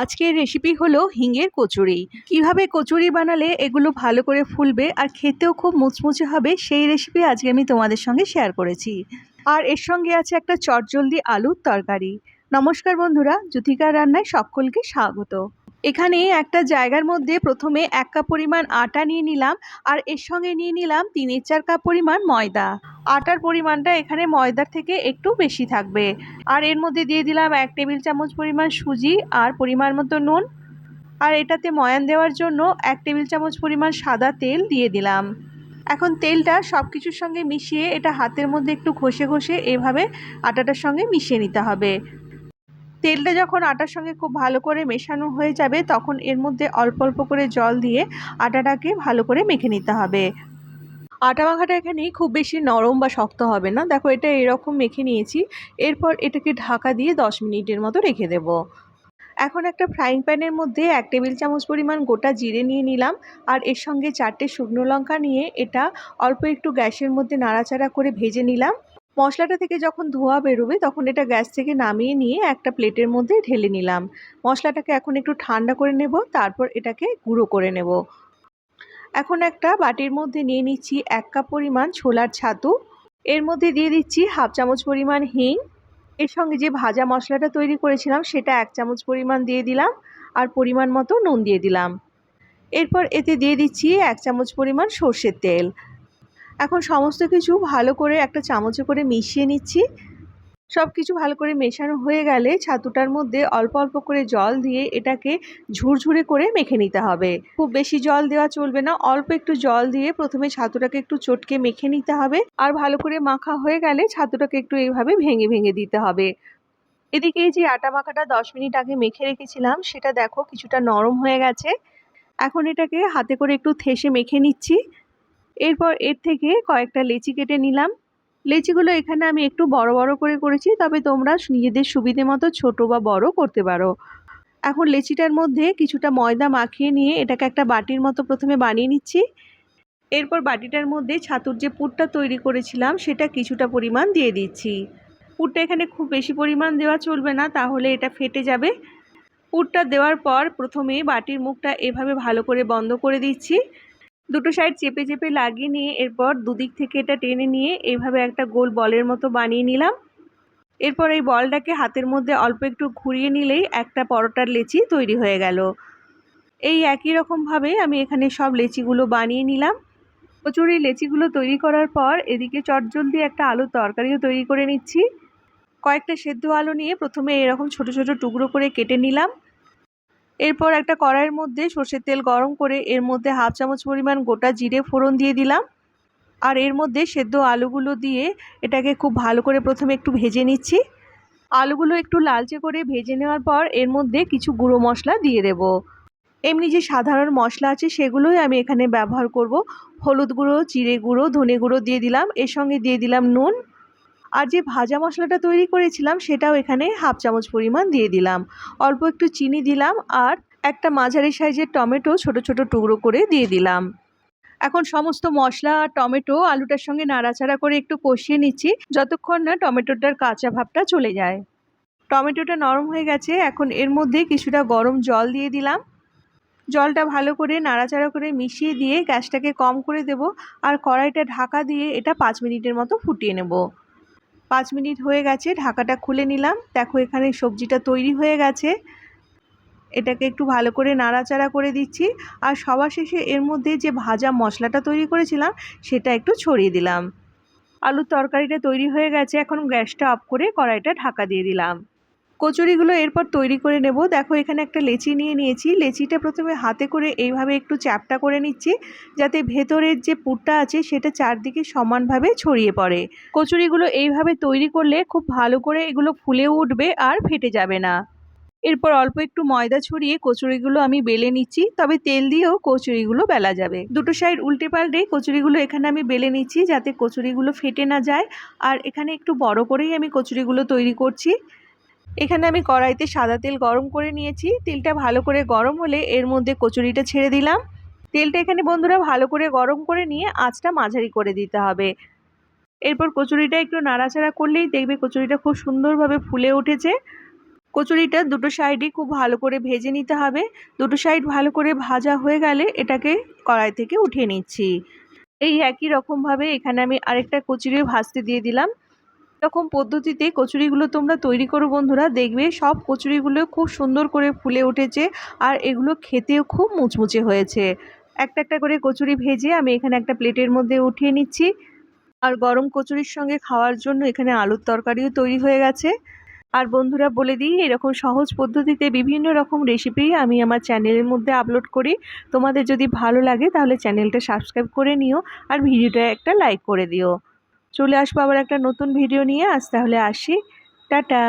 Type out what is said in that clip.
আজকের রেসিপি হলো হিঙের কচুরি। কীভাবে কচুরি বানালে এগুলো ভালো করে ফুলবে আর খেতেও খুব মুচমুচে হবে, সেই রেসিপি আজকে আমি তোমাদের সঙ্গে শেয়ার করেছি। আর এর সঙ্গে আছে একটা চটজলদি আলুর তরকারি। নমস্কার বন্ধুরা জ্যোতিকার রান্নায় সকলকে স্বাগত। এখানে একটা জায়গার মধ্যে প্রথমে এক কাপ পরিমাণ আটা নিয়ে নিলাম আর এর সঙ্গে নিয়ে নিলাম তিনের চার কাপ পরিমাণ ময়দা। আটার পরিমাণটা এখানে ময়দার থেকে একটু বেশি থাকবে। আর এর মধ্যে দিয়ে দিলাম এক টেবিল চামচ পরিমাণ সুজি আর পরিমাণ মতো নুন। আর এটাতে ময়ান দেওয়ার জন্য এক টেবিল চামচ পরিমাণ সাদা তেল দিয়ে দিলাম। এখন তেলটা সব কিছুর সঙ্গে মিশিয়ে এটা হাতের মধ্যে একটু ঘষে ঘষে এভাবে আটাটার সঙ্গে মিশিয়ে নিতে হবে। তেলটা যখন আটার সঙ্গে খুব ভালো করে মেশানো হয়ে যাবে, তখন এর মধ্যে অল্প অল্প করে জল দিয়ে আটাটাকে ভালো করে মেখে নিতে হবে। আটা মাখাটা এখানে খুব বেশি নরম বা শক্ত হবে না। দেখো, এটা এরকম মেখে নিয়েছি। এরপর এটাকে ঢাকা দিয়ে দশ মিনিটের মতো রেখে দেব। এখন একটা ফ্রাইং প্যানের মধ্যে এক টেবিল চামচ পরিমাণ গোটা জিরে নিয়ে নিলাম। আর এর সঙ্গে চারটে শুকনো লঙ্কা নিয়ে এটা অল্প একটু গ্যাসের মধ্যে নাড়াচাড়া করে ভেজে নিলাম। মশলাটা থেকে যখন ধোয়া বেরোবে, তখন এটা গ্যাস থেকে নামিয়ে নিয়ে একটা প্লেটের মধ্যে ঢেলে নিলাম। মশলাটাকে এখন একটু ঠান্ডা করে নেব, তারপর এটাকে গুঁড়ো করে নেব। এখন একটা বাটির মধ্যে নিয়ে নিচ্ছি এক কাপ পরিমাণ ছোলার ছাতু। এর মধ্যে দিয়ে দিচ্ছি হাফ চামচ পরিমাণ হিং। এর সঙ্গে যে ভাজা মশলাটা তৈরি করেছিলাম সেটা এক চামচ পরিমাণ দিয়ে দিলাম আর পরিমাণ মতো নুন দিয়ে দিলাম। এরপর এতে দিয়ে দিচ্ছি এক চামচ পরিমাণ সর্ষের তেল। এখন সমস্ত কিছু ভালো করে একটা চামচে করে মিশিয়ে নিচ্ছি। সব কিছু ভালো করে মেশানো হয়ে গেলে ছাতুটার মধ্যে অল্প অল্প করে জল দিয়ে এটাকে ঝুরঝুরে করে মেখে নিতে হবে। খুব বেশি জল দেওয়া চলবে না, অল্প একটু জল দিয়ে প্রথমে ছাতুটাকে একটু চটকে মেখে নিতে হবে আর ভালো করে মাখা হয়ে গেলে ছাতুটাকে একটু এইভাবে ভেঙে ভেঙে দিতে হবে। এদিকে যে আটা মাখাটা দশ মিনিট আগে মেখে রেখেছিলাম, সেটা দেখো কিছুটা নরম হয়ে গেছে। এখন এটাকে হাতে করে একটু থেসে মেখে নিচ্ছি। এরপর এর থেকে কয়েকটা লেচি কেটে নিলাম। লেচিগুলো এখানে আমি একটু বড় বড় করে করেছি, তবে তোমরা নিজেদের সুবিধে মতো ছোটো বা বড় করতে পারো। এখন লেচিটার মধ্যে কিছুটা ময়দা মাখিয়ে নিয়ে এটাকে একটা বাটির মতো প্রথমে বানিয়ে নিচ্ছি। এরপর বাটিটার মধ্যে ছাতুর যে পুরটা তৈরি করেছিলাম, সেটা কিছুটা পরিমাণ দিয়ে দিচ্ছি। পুরটা এখানে খুব বেশি পরিমাণ দেওয়া চলবে না, তাহলে এটা ফেটে যাবে। পুরটা দেওয়ার পর প্রথমে বাটির মুখটা এভাবে ভালো করে বন্ধ করে দিচ্ছি। দুটো সাইড চেপে চেপে লাগিয়ে নিয়ে এরপর দুদিক থেকে এটা টেনে নিয়ে এইভাবে একটা গোল বলের মতো বানিয়ে নিলাম। এরপর এই বলটাকে হাতের মধ্যে অল্প একটু ঘুরিয়ে নিলেই একটা পরোটার লেচি তৈরি হয়ে গেল। এই একই রকমভাবে আমি এখানে সব লেচিগুলো বানিয়ে নিলাম। প্রচুর এই লেচিগুলো তৈরি করার পর এদিকে চটজলদি একটা আলুর তরকারিও তৈরি করে নিচ্ছি। কয়েকটা সেদ্ধ আলু নিয়ে প্রথমে এরকম ছোট ছোট টুকরো করে কেটে নিলাম। এরপর একটা কড়াইয়ের মধ্যে সর্ষের তেল গরম করে এর মধ্যে হাফ চামচ পরিমাণ গোটা জিরে ফোড়ন দিয়ে দিলাম। আর এর মধ্যে সেদ্ধ আলুগুলো দিয়ে এটাকে খুব ভালো করে প্রথমে একটু ভেজে নিচ্ছি। আলুগুলো একটু লালচে করে ভেজে নেওয়ার পর এর মধ্যে কিছু গুঁড়ো মশলা দিয়ে দেব। এমনি যে সাধারণ মশলা আছে সেগুলোই আমি এখানে ব্যবহার করব। হলুদ গুঁড়ো, জিরে গুঁড়ো, ধনে গুঁড়ো দিয়ে দিলাম। এর সঙ্গে দিয়ে দিলাম নুন। আর যে ভাজা মশলাটা তৈরি করেছিলাম, সেটাও এখানে হাফ চামচ পরিমাণ দিয়ে দিলাম। অল্প একটু চিনি দিলাম আর একটা মাঝারি সাইজের টমেটো ছোট ছোট টুকরো করে দিয়ে দিলাম। এখন সমস্ত মশলা আর টমেটো আলুটার সঙ্গে নাড়াচাড়া করে একটু কষিয়ে নিচ্ছি, যতক্ষণ না টমেটোটার কাঁচা ভাবটা চলে যায়। টমেটোটা নরম হয়ে গেছে, এখন এর মধ্যে কিছুটা গরম জল দিয়ে দিলাম। জলটা ভালো করে নাড়াচাড়া করে মিশিয়ে দিয়ে গ্যাসটাকে কম করে দেব আর কড়াইটা ঢাকা দিয়ে এটা পাঁচ মিনিটের মতো ফুটিয়ে নেব। পাঁচ মিনিট হয়ে গেছে, ঢাকাটা খুলে নিলাম। দেখো এখানে সবজিটা তৈরি হয়ে গেছে। এটাকে একটু ভালো করে নাড়াচাড়া করে দিচ্ছি। আর সবার শেষে এর মধ্যে যে ভাজা মশলাটা তৈরি করেছিলাম, সেটা একটু ছড়িয়ে দিলাম। আলুর তরকারিটা তৈরি হয়ে গেছে, এখন গ্যাসটা অফ করে কড়াইটা ঢাকা দিয়ে দিলাম। কচুরিগুলো এরপর তৈরি করে নেব। দেখো, এখানে একটা লেচি নিয়ে নিয়েছি। লেচিটা প্রথমে হাতে করে এইভাবে একটু চ্যাপটা করে নিচ্ছি, যাতে ভেতরের যে পুরটা আছে সেটা চারদিকে সমানভাবে ছড়িয়ে পড়ে। কচুরিগুলো এইভাবে তৈরি করলে খুব ভালো করে এগুলো ফুলে উঠবে আর ফেটে যাবে না। এরপর অল্প একটু ময়দা ছড়িয়ে কচুরিগুলো আমি বেলে নিচ্ছি, তবে তেল দিয়েও কচুরিগুলো বেলা যাবে। দুটো সাইড উল্টে পাল্টে কচুরিগুলো এখানে আমি বেলে নিচ্ছি, যাতে কচুরিগুলো ফেটে না যায়। আর এখানে একটু বড় করেই আমি কচুরিগুলো তৈরি করছি। এখানে আমি কড়াইতে সাদা তেল গরম করে নিয়েছি। তেলটা ভালো করে গরম হলে এর মধ্যে কচুরিটা ছেড়ে দিলাম। তেলটা এখানে বন্ধুরা ভালো করে গরম করে নিয়ে আঁচটা মাঝারি করে দিতে হবে। এরপর কচুরিটা একটু নাড়াচাড়া করলেই দেখবে কচুরিটা খুব সুন্দরভাবে ফুলে উঠেছে। কচুরিটা দুটো সাইডই খুব ভালো করে ভেজে নিতে হবে। দুটো সাইড ভালো করে ভাজা হয়ে গেলে এটাকে কড়াই থেকে উঠিয়ে নিচ্ছি। এই একই রকমভাবে এখানে আমি আরেকটা কচুরি ভাজতে দিয়ে দিলাম। এরকম পদ্ধতিতে কচুরিগুলো তোমরা তৈরি করো বন্ধুরা। দেখবে সব কচুরিগুলো খুব সুন্দর করে ফুলে উঠেছে আর এগুলো খেতেও খুব মুচমুচে হয়েছে। একটা একটা করে কচুরি ভেজে আমি এখানে একটা প্লেটের মধ্যে উঠিয়ে নিচ্ছি। আর গরম কচুরির সঙ্গে খাওয়ার জন্য এখানে আলুর তরকারিও তৈরি হয়ে গেছে। আর বন্ধুরা বলে দিই, এরকম সহজ পদ্ধতিতে বিভিন্ন রকম রেসিপি আমি আমার চ্যানেলের মধ্যে আপলোড করি। তোমাদের যদি ভালো লাগে তাহলে চ্যানেলটা সাবস্ক্রাইব করে নিও আর ভিডিওটা একটা লাইক করে দিও। চলে আসব আবার একটা নতুন ভিডিও নিয়ে। আজ তাহলে আসি। টাটা।